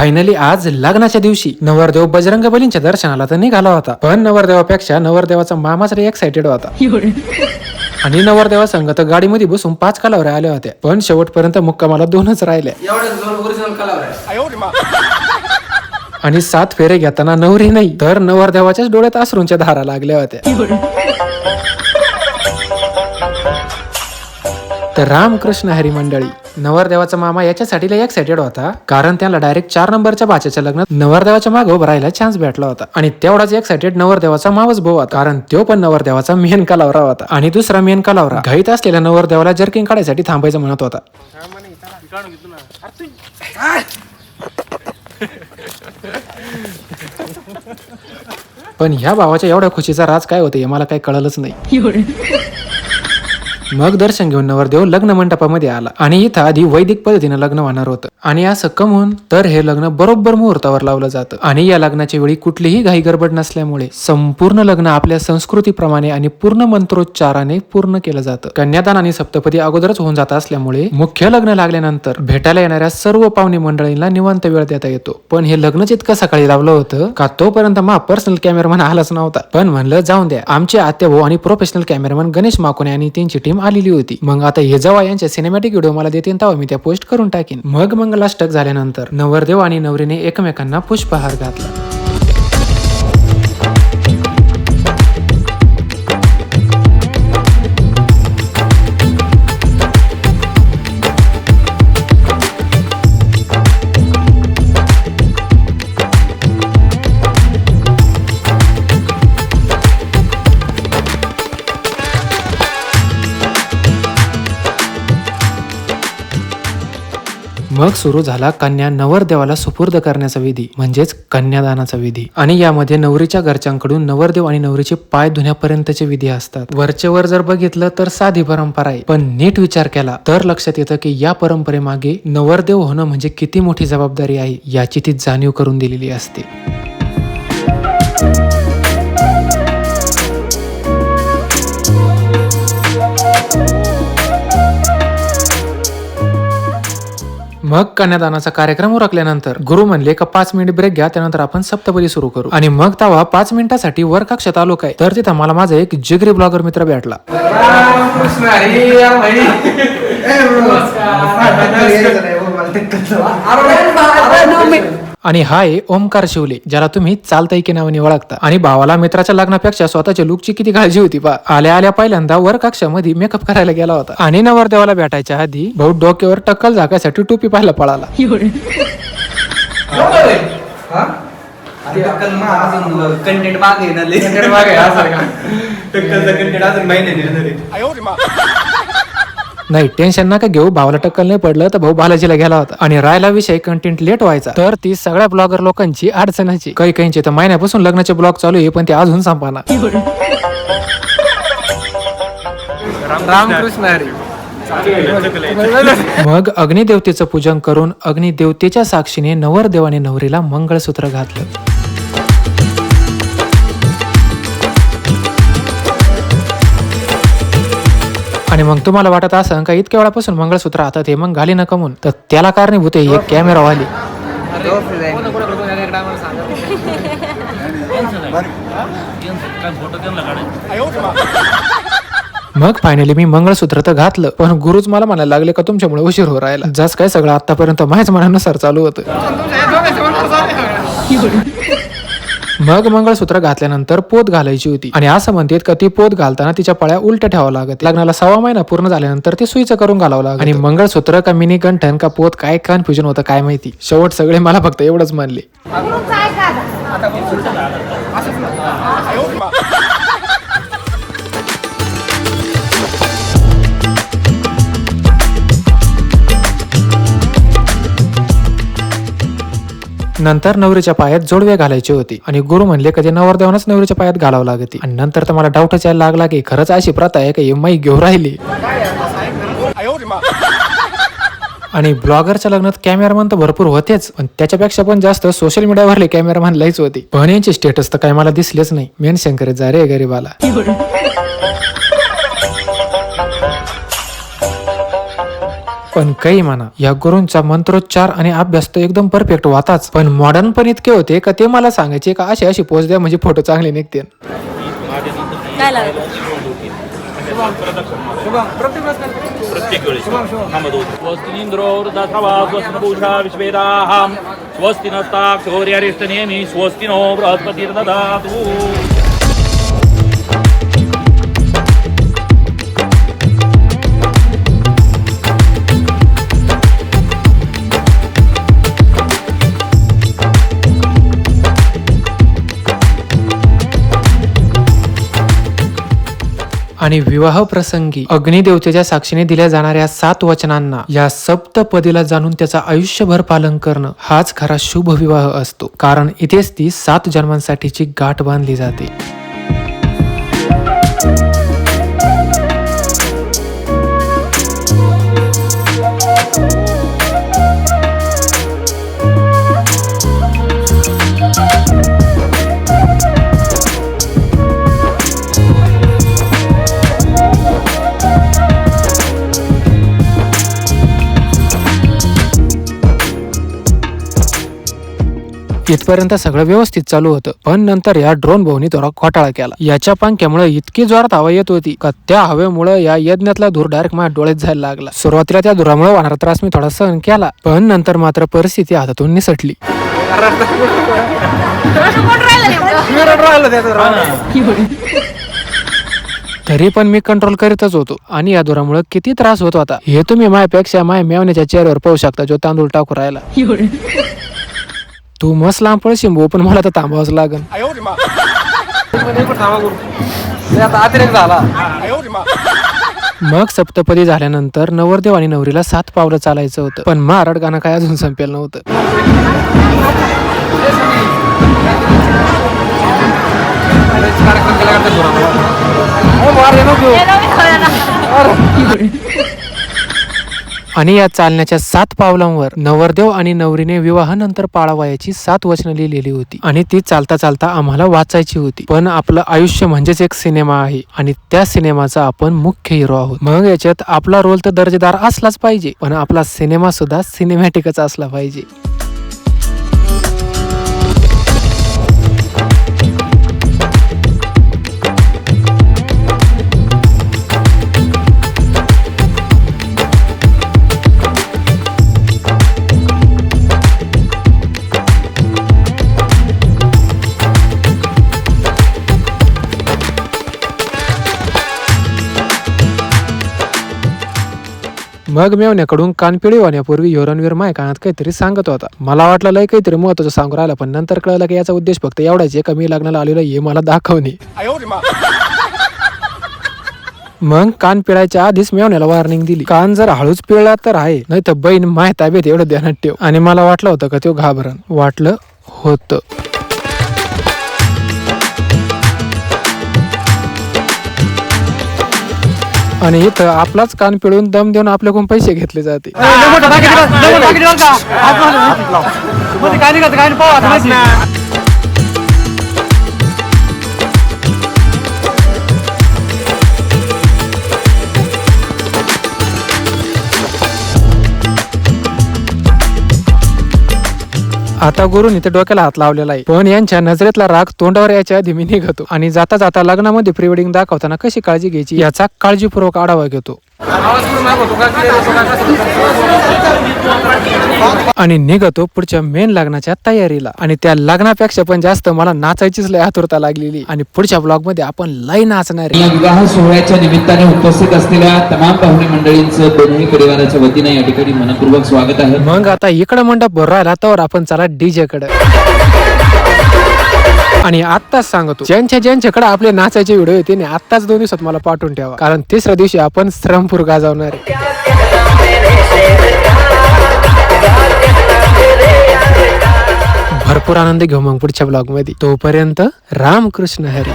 Finally आज लग्नाच्या दिवशी नवरदेव बजरंग बलींच्या दर्शनाला तर निघाला होता. पण नवरदेवापेक्षा नवरदेवाचा मामाच एक्साइटेड होता. आणि नवरदेवा संघ तर गाडीमध्ये बसून पाच कालावऱ्या आल्या होत्या. पण शेवटपर्यंत मुक्कामाला दोनच राहिल्या कलावर आणि सात फेरे घेताना नवरी नाही तर नवरदेवाच्याच डोळ्यात अश्रूंच्या धारा लागल्या होत्या. तर रामकृष्ण हरी मंडळी नवरदेवाचा मामा याच्यासाठी लय एक्साइटेड होता. कारण त्याला डायरेक्ट चार नंबरच्या बाच्याच्या लग्नात नवरदेवाच्या मागे उभं राहायला चान्स भेटला होता. आणि तेवढाच एक्साइटेड नवरदेवाचा मावस भाऊ होता. कारण तो पण नवरदेवाचा मेन कलावरा होता. आणि दुसरा मेन कलावरा. घाईत असलेल्या नवरदेवाला जर्किंग काढायसाठी थांबायचं म्हणत होता. पण ह्या भावाच्या एवढ्या खुशीचा राज काय होते हे मला काही कळलंच नाही. मग दर्शन घेऊन नवरदेव लग्न मंडपामध्ये आला आणि इथं आधी वैदिक पद्धतीनं लग्न होणार होतं. आणि असं कमवून तर हे लग्न बरोबर मुहूर्तावर लावलं जातं. आणि या लग्नाच्या वेळी कुठलीही घाई गडबड नसल्यामुळे संपूर्ण लग्न आपल्या संस्कृतीप्रमाणे आणि पूर्ण मंत्रोच्चाराने पूर्ण केलं जातं. कन्यादान आणि सप्तपदी अगोदरच होऊन जात असल्यामुळे मुख्य लग्न लागल्यानंतर भेटायला येणाऱ्या सर्व पाहुणे मंडळींना निवांत वेळ देता येतो. पण हे लग्नच इतकं सकाळी लावलं होतं का तोपर्यंत मा पर्सनल कॅमेरामॅन आलाच नव्हता. पण म्हणलं जाऊन द्या. आमचे आत्या भाऊ आणि प्रोफेशनल कॅमेरामॅन गणेश माकोने आणि त्यांची टीम आलेली होती. मग आता हे जेव्हा यांच्या सिनेमॅटिक व्हिडिओ मला देतील तेव्हा मी त्या पोस्ट करून टाकेन. मग मंगलाष्टक झाल्यानंतर नवरदेव आणि नवरीने एकमेकांना पुष्पहार घातला. मग सुरू झाला कन्या नवरदेवाला सुपूर्द करण्याचा विधी म्हणजेच कन्यादानाचा विधी. आणि यामध्ये नवरीच्या घरच्यांकडून नवरदेव आणि नवरीचे पाय धुण्यापर्यंतचे विधी असतात. वरचे वर जर बघितलं तर साधी परंपरा आहे. पण नीट विचार केला तर लक्षात येतं की या परंपरेमागे नवरदेव होणं म्हणजे किती मोठी जबाबदारी आहे याची ती जाणीव करून दिलेली असते. मग कन्यादानाचा कार्यक्रम उरकल्यानंतर गुरु म्हणले का पाच मिनिट ब्रेक घ्या त्यानंतर आपण सप्तपदी सुरू करू आणि मग तेव्हा पाच मिनिटासाठी वर कक्षात आलो काय तर तिथं मला माझा एक जिगरी ब्लॉगर मित्र भेटला आणि हा आहे ओमकार शिवले ज्याला तुम्ही चालताय की नावाने ओळखता. आणि भावाला मित्राच्या लग्नापेक्षा स्वतःच्या लुकची किती काळजी होती पा आल्या आल्या पहिल्यांदा वर कक्षामध्ये मेकअप करायला गेला होता. आणि नवरदेवाला भेटायच्या आधी भाऊ डोक्यावर टक्कल झाकायसाठी टोपी पाहायला पळाला. कंटेंट मागे ना कंटेंट मागे अजून महिने नाही टेन्शन नका घेऊ. भावाला टक्कल नाही पडलं तर भाऊ बालाजीला गेला होता. आणि रायला विषय कंटेंट लेट व्हायचा. तर ती सगळ्या ब्लॉगर लोकांची अडचणाची काही काहींचे तर महिन्यापासून लग्नाचे ब्लॉग चालू आहे पण ते अजून संपाना रामकृष्ण हरी. मग अग्निदेवतेचं पूजन करून अग्निदेवतेच्या साक्षीने नवरदेवाने नवरीला मंगळसूत्र घातलं. आणि मग तुम्हाला वाटत असं का इतक्या वेळापासून मंगळसूत्र हातात हे? मग घाली न कमून. तर त्याला कारणीभूत आहे एक कॅमेरा वाली. मग फायनली मी मंगळसूत्र तर घातलं पण गुरुच मला म्हणायला लागले का तुमच्यामुळे उशीर हो राहिला. जस काय सगळं आतापर्यंत माझ्याच मनानुसार चालू होतं. मग मंगळसूत्र घातल्यानंतर पोत घालायची होती. आणि असं म्हणतात का ती पोत घालताना तिच्या पळ्या उलट ठेवावं लागत. लग्नाला सव्वा महिना पूर्ण झाल्यानंतर ते सुईचं करून घालावं लागत. आणि मंगळसूत्र का मिनी गंठन का पोत काय कन्फ्युजन होतं काय माहिती? शेवट सगळे मला फक्त एवढंच म्हणले. नंतर नवरीच्या पायात जोडवे घालायचे होते. आणि गुरु म्हणले कधी नवरदेवानच नवरीच्या पायात घालावं लागते. आणि नंतर तर मला डाऊटच यायला लागला की खरंच अशी प्रथा आहे का? माई घेऊ राहिली. आणि ब्लॉगरच्या लग्नात कॅमेरामन तर भरपूर होतेच पण त्याच्यापेक्षा पण जास्त सोशल मीडियावरले कॅमेरामन लईच होते. पण यांचे स्टेटस तर काही मला दिसलेच नाही. मेन शंकर जा रे गरीबाला. पण काही म्हणा या गुरूंचा मंत्रोच्चार आणि अभ्यास तर एकदम परफेक्ट होताच पण मॉडर्न पण इतके होते का ते मला सांगायचे का अशी अशी पोच द्या म्हणजे फोटो चांगले निघते स्वस्तिनींद्रो वृद्धाश्रवा स्वस्तिनपूषा विश्वेदाः स्वस्ति स्वस्ति नो बृहस्पतिर्दधातु आणि विवाह प्रसंगी अग्निदेवतेच्या साक्षीने दिल्या जाणाऱ्या सात वचनांना या सप्तपदीला जाणून त्याचा आयुष्यभर पालन करणं हाच खरा शुभ विवाह असतो. कारण इथेच ती सात जन्मांसाठीची गाठ बांधली जाते. इथपर्यंत सगळं व्यवस्थित चालू होतं. पण नंतर या ड्रोन भाऊनी थोडा घोटाळा केला. याच्या पंख्यामुळे इतकी जोरात हवा येत होती का त्या हवेमुळे या यज्ञातला धूर डायरेक्ट माझ्या डोळ्यात जायला लागला. सुरुवातीला त्या धुरामुळे वाहणारा त्रास मी थोडा सहन केला पण नंतर मात्र परिस्थिती हातातून निसटली. तरी पण मी कंट्रोल करीतच होतो आणि या धुरामुळे किती त्रास होत होता. हे तुम्ही माझ्यापेक्षा माय मेवण्याच्या चेहऱ्यावर पाहू शकता जो तांदूळ टाकू राहिला. तू मस्त लांब भाऊ पण मला तर थांबावंच लागन अतिरेक झाला. मग. सप्तपदी झाल्यानंतर नवरदेव आणि नवरीला सात पावलं चालायचं होतं पण महाराड गाणं काय अजून संपेल नव्हतं. आणि या चालण्याच्या सात पावलांवर नवरदेव आणि नवरीने विवाहानंतर पाळावयाची सात वचनं लिहिलेली होती. आणि ती चालता चालता आम्हाला वाचायची होती. पण आपलं आयुष्य म्हणजेच एक सिनेमा आहे. आणि त्या सिनेमाचा आपण मुख्य हिरो आहोत. मग याच्यात आपला रोल तर दर्जेदार असलाच पाहिजे. पण आपला सिनेमा सुद्धा सिनेमॅटिकच असला पाहिजे. मग मेवण्याकडून कानपिळी होण्यापूर्वी योरणवीर माय कानात काहीतरी सांगत होता. मला वाटलं लय काहीतरी महत्वाचं सांगू राहिला पण नंतर कळलं की याचा उद्देश फक्त एवढाच आहे का मी लग्नाला आलेलो हे मला दाखवणे. मग कान पिळायच्या आधीच मेवण्याला वॉर्निंग दिली. कान जर हळूच पिळला तर आहे नाही तर बहीण माय ताब्यात एवढं ध्यानात ठेव. आणि मला वाटलं होतं का तो घाबरण वाटलं होतं. आणि इथं आपलाच कान पिळून दम देऊन आपल्याकडून पैसे घेतले जाते मोठं टाकी दिलं, आता गुरुनी तर डोक्याला हात लावलेला आहे. पण यांच्या नजरेतला राग तोंडावर याच्या आधी मी निघतो. आणि जाता जाता लग्नामध्ये प्री वेडिंग दाखवताना कशी काळजी घ्यायची याचा काळजीपूर्वक आढावा घेतो. आणि निघतो पुढच्या मेन लग्नाच्या तयारीला. आणि त्या लग्नापेक्षा पण जास्त मला नाचायचीच लय आतुरता लागलेली. आणि पुढच्या ब्लॉगमध्ये आपण लय नाचणार या विवाह सोहळ्याच्या निमित्ताने उपस्थित असलेल्या तमाम पाहुणे मंडळींचं दोन्ही परिवाराच्या वतीने या ठिकाणी मनपूर्वक स्वागत आहे. मग आता इकडं मंडप भर राहिला तर आपण चला डीजे कडे. आणि आत्ताच सांगतो. ज्यांच्या ज्यांच्याकडे आपले नाचायचे व्हिडिओ येते आणि आत्ताच दोन दिवसात मला पाठवून ठेवा. कारण तिसऱ्या दिवशी आपण श्रमपूर गाजवणार आहे. भरपूर आनंद घेऊ मग पुढच्या ब्लॉगमध्ये. तोपर्यंत रामकृष्ण हरी.